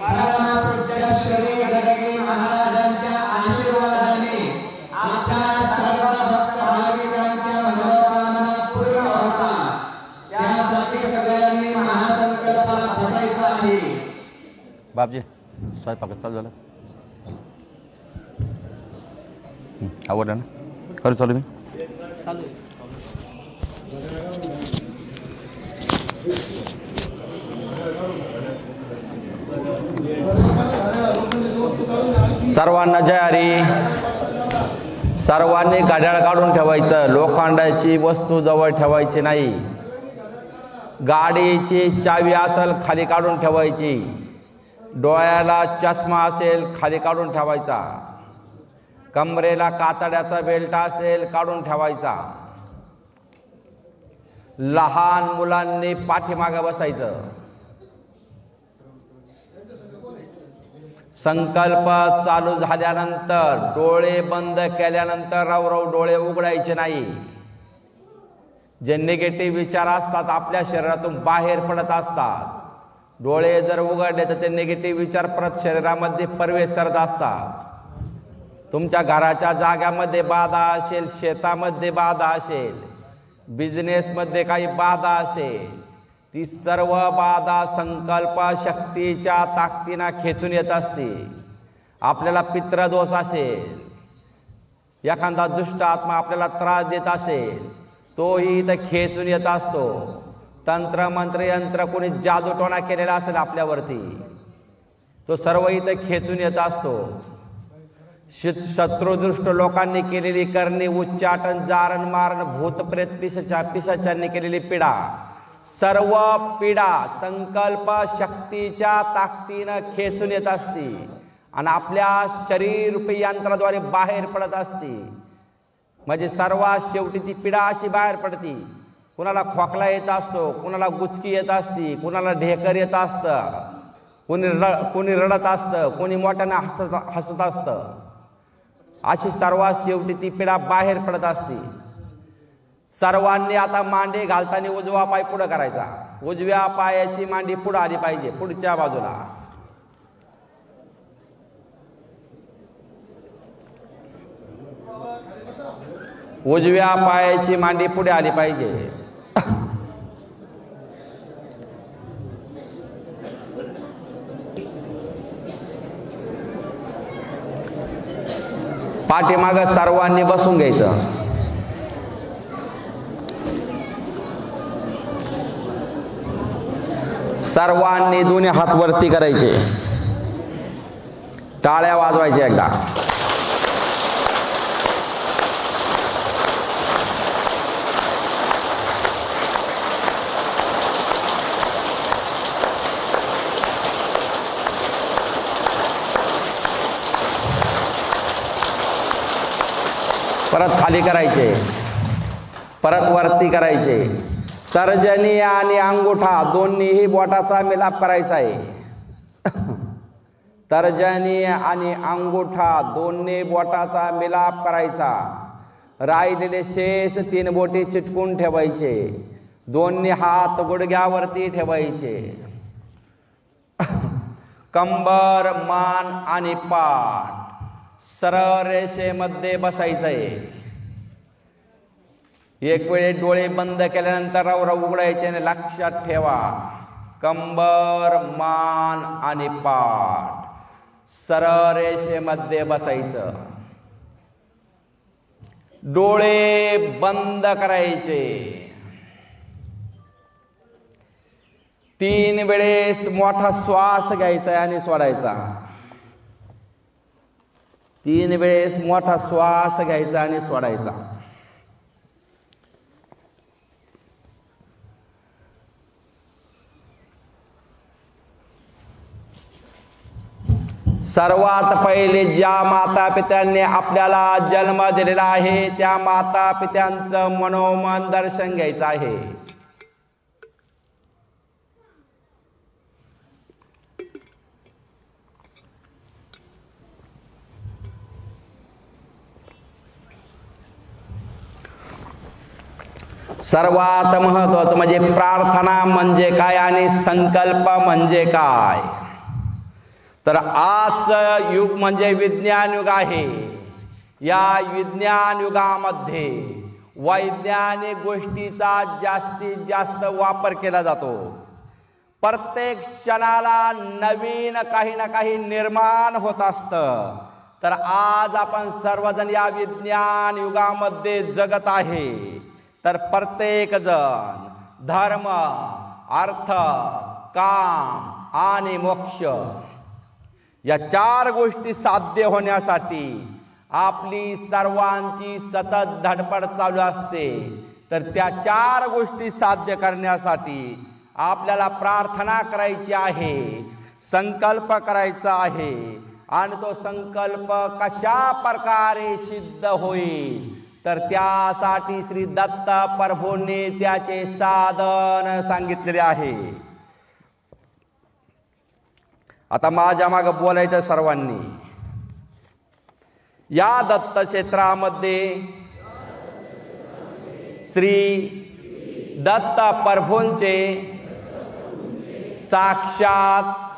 परमपूज्य श्री गडगे महाराजांच्या आशीर्वादाने आपल्या सर्व भक्त भाविकांच्या मनोकामना पूर्ण होतात. त्यासाठी सगळ्यांनी महासंकल्पाला बसायचं आहे. बापजी स्वयंपाक चालू झालं. आवडलं ना? खरं चालू मी? सर्वांना जय हरी. सर्वांनी गाड्याळ काढून ठेवायचं. लोखंडाची वस्तू जवळ ठेवायची नाही. गाडीची चावी असेल खाली काढून ठेवायची. डोळ्याला चष्मा असेल खाली काढून ठेवायचा. कमरेला कातड्याचा बेल्ट असेल काढून ठेवायचा. लहान मुलांनी पाठीमागं बसायचं. संकल्प चालू झाल्यानंतर डोळे बंद केल्यानंतर रवरव डोळे उघडायचे नाही. जे निगेटिव्ह विचार असतात आपल्या शरीरातून बाहेर पडत असतात. डोळे जर उघडले तर ते निगेटिव्ह विचार परत शरीरामध्ये प्रवेश करत असतात. तुमच्या घराच्या जाग्यामध्ये बाधा असेल शेतामध्ये बाधा असेल बिझनेसमध्ये काही बाधा असेल ती सर्व बाधा संकल्प शक्तीच्या ताकदीनं खेचून येत असते. आपल्याला पित्रदोष असेल. एखादा दुष्ट आत्मा आपल्याला त्रास देत असेल तोही इथं खेचून येत असतो. तंत्र मंत्र यंत्र कोणी जादूटोणा केलेला असेल आपल्यावरती तो सर्व इथं खेचून येत असतो. श- शत्रुदृष्ट लोकांनी केलेली करणी उच्चाटन जारण मारण भूत प्रेत पिसाच्यांनी केलेली पिढा सर्व पीडा संकल्प शक्तीच्या ताकदीनं खेचून येत असते आणि आपल्या शरीर रूपी यंत्राद्वारे बाहेर पडत असते. म्हणजे सर्वात शेवटी ती पीडा अशी बाहेर पडते. कुणाला खोकला येत असतो कुणाला गुचकी येत असते कुणाला ढेकर येत असतं कोणी र कोणी रडत असतं कोणी मोठ्यानं हसत हसत असतं. अशी सर्वात शेवटी ती पीडा बाहेर पडत असते. सर्वांनी आता मांडी घालताना उजवा पाय पुढं करायचा. उजव्या पायाची मांडी पुढं आली पाहिजे पुढच्या बाजूला. उजव्या पायाची मांडी पुढे आली पाहिजे. पाठीमाग सर्वांनी बसून घ्यायचं. सर्वांनी दोन्ही हात वरती करायचे. टाळ्या वाजवायच्या एकदा. परत खाली करायचे. परत वरती करायचे. तर्जनी आणि अंगुठा दोन्हीही बोटाचा मिलाप करायचा आहे. तर्जनी आणि अंगुठा दोन्ही बोटाचा मिलाप करायचा. राहिलेले शेष तीन बोटी चिटकून ठेवायचे. दोन्ही हात गुडघ्यावरती ठेवायचे. कंबर मान आणि पाठ सरळ रेषेमध्ये बसायचंय. एक वेळे डोळे बंद केल्यानंतर रवरव उघडायचे आणि लक्षात ठेवा. कंबर मान आणि पाठ. सरळ रेषेमध्ये बसायचं. डोळे बंद करायचे. तीन वेळेस मोठा श्वास घ्यायचा आणि सोडायचा. तीन वेळेस मोठा श्वास घ्यायचा आणि सोडायचा. सर्वात पहिले ज्या माता पित्यांनी आपल्याला जन्म दिलेला आहे त्या माता पित्यांचं मनोमन दर्शन घ्यायचं आहे. सर्वात महत्वाचं म्हणजे प्रार्थना म्हणजे काय आणि संकल्प म्हणजे काय? तर आजचं युग म्हणजे विज्ञान युग आहे. या विज्ञान युगामध्ये वैज्ञानिक गोष्टीचा जास्तीत जास्त वापर केला जातो. प्रत्येक क्षणाला नवीन काही ना काही निर्माण होत असतं. तर आज आपण सर्वजण या विज्ञान युगामध्ये जगत आहे. तर प्रत्येकजण धर्म अर्थ काम आणि मोक्ष या चार गोष्टी साध्य होण्यासाठी आपली सर्वांची सतत धडपड चालू असते. तर त्या चार गोष्टी साध्य करण्यासाठी आपल्याला प्रार्थना करायची आहे संकल्प करायचा आहे आणि तो संकल्प कशा प्रकारे सिद्ध होईल तर त्यासाठी श्री दत्त प्रभूंनी त्याचे साधन सांगितलेले आहे. आता माझ्या मागं बोलायचं सर्वांनी. या दत्त क्षेत्रामध्ये श्री दत्त प्रभूंचे साक्षात